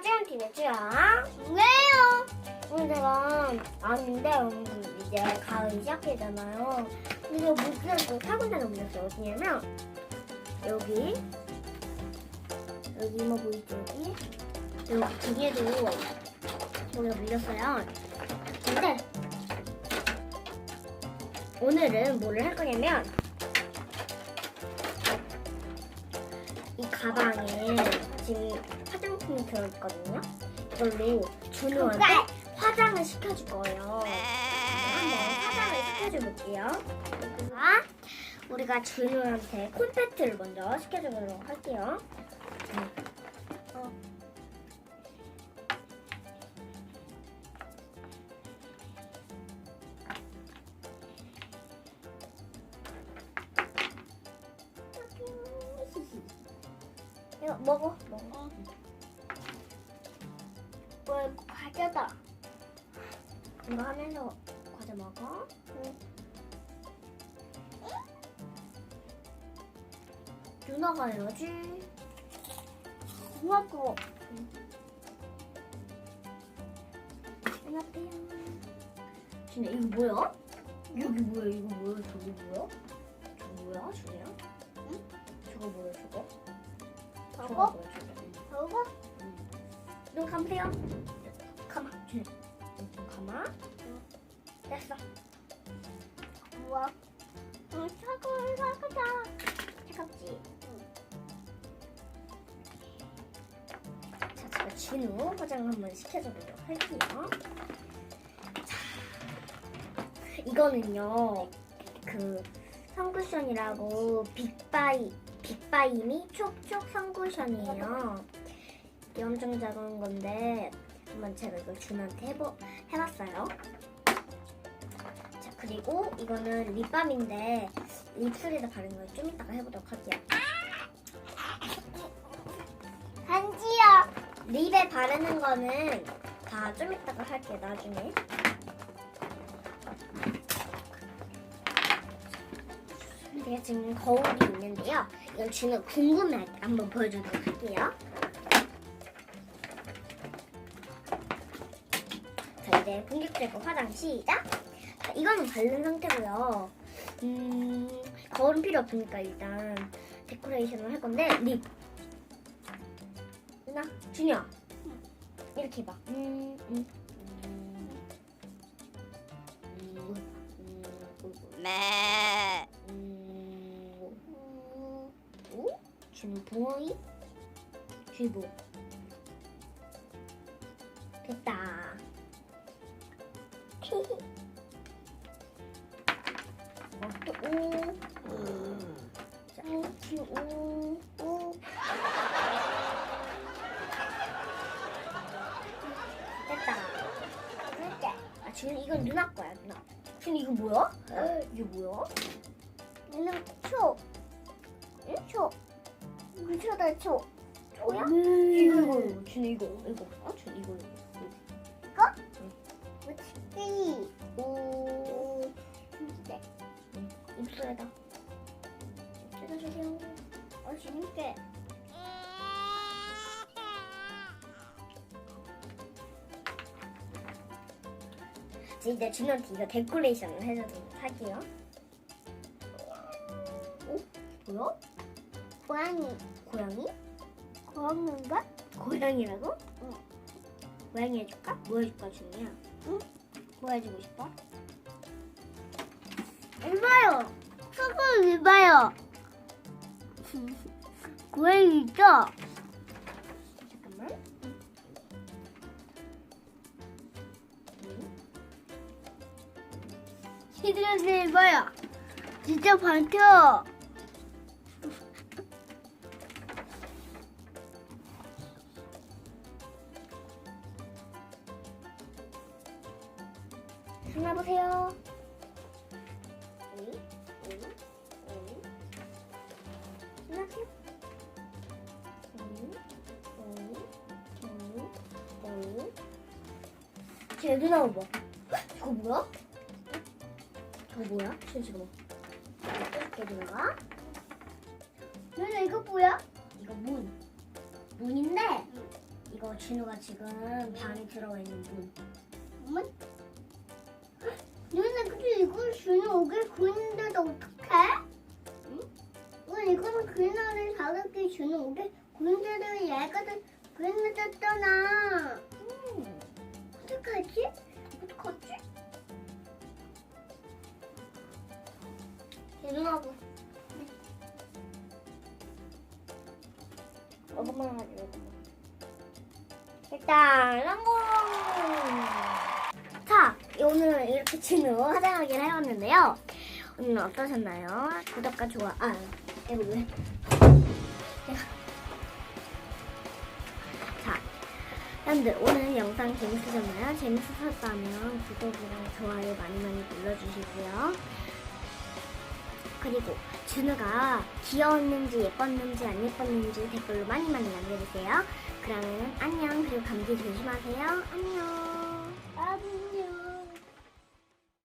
찌한티네 찌야. 왜요? 오늘은 아닌데 오늘 이제 가을 시작이잖아요. 근데 물기를 또 사군데는 물렸어요. 어디냐면 여기 여기 이모 보이죠 여기 여기 등에도 우리가 물렸어요. 근데 오늘은 뭐를 할 거냐면 이 가방에 지금 화장품이 들어있거든요. 이걸로 준우한테 화장을 시켜줄 거예요. 한번 화장을 시켜줘 볼게요. 자, 우리가 준우한테 콘팩트를 먼저 시켜주도록 할게요. 음. 어. 이거 먹어, 먹어. 뭐 이거 과자다. 이거 하면서 과자 먹어. 응. 누나가 해야지. 고맙고. 안녕하세요. 준아 이거 뭐야? 여기 뭐야? 이거 뭐야? 저기 뭐야? 저거 뭐야? 응? 저거 뭐야? 저거? 저거? 저거? 저거? 눈 감으세요. 감아. 눈 감아. 됐어. 우와. 응, 차가워, 차가워. 차갑지? 자, 제가 진우 화장 한번 시켜줘보도록 할게요. 자, 이거는요, 그, 선쿠션이라고 빅바이, 빅바이미 촉촉 선쿠션이에요. 이게 엄청 작은 건데, 한번 제가 이걸 준한테 해보, 해봤어요. 자, 그리고 이거는 립밤인데, 입술에다 바르는 걸좀 이따가 해보도록 할게요. 반지야. 립에 바르는 거는 다 좀 이따가 할게요, 나중에. 제가 지금 거울이 있는데요. 이건 주는 궁금해 한번 보여주도록 할게요. 이제 본격적으로 화장 시작. 자, 이거는 바른 상태고요. 음, 거울은 필요 없으니까 일단 데코레이션을 할 건데 립. 누나, 준이야. 이렇게 해봐. 음, 음. 음, 음, 매. 음, 오? 준우 붕어이? 쥐보. 됐다. 어. 됐다. 아, 지금 이건 누나 거야, 누나. 지금 이거 뭐야? 이게 뭐야? 누나 초. 응? 초. 그 초다 초. 초야? 이거 이거 이거 준 이거 이거 어? 준 이거 이거 오. 네. 입술에다 뜯어주세요. 어 재밌게. 이제 준한테 이거 데코레이션을 해주도록 할게요. 오? 뭐야? 고양이. 고양이? 고양인가? 고양이라고? 응. 고양이 해줄까? 뭐 해줄까 준이야? 응? 뭐 해주고 싶어? 이봐요. 소금 이봐요. 고양이 있죠? 잠깐만. 응? 시드런스 이봐요. 진짜 반겨. 하나 보세요. 응? 응? 쟤 누나 봐. 저거 뭐야? 저거 뭐야? 쟤 지금 어떻게 누나가? 누나 이거 뭐야? 이거 문. 문인데 이거 진우가 지금 방에 들어와 있는 문. 엄 이걸 주는 오게 구는데도 어떡해? 응? 왜 이거는 그날을 다르게 주는 오게 구는데도 얘가 더 구는데잖아. 음, 어떡하지? 어떡하지? 진우하고. 이것만 하지. 일단, 성공! 자, 오늘 이렇게 진우 화장하기를 해봤는데요. 오늘 어떠셨나요? 구독과 좋아, 아, 이거 왜? 자, 여러분들 오늘 영상 재밌으셨나요? 재밌으셨다면 구독이랑 좋아요 많이 많이 눌러주시고요. 그리고 준우가 귀여웠는지 예뻤는지 안 예뻤는지 댓글로 많이 많이 남겨주세요. 그러면 안녕 그리고 감기 조심하세요. 안녕.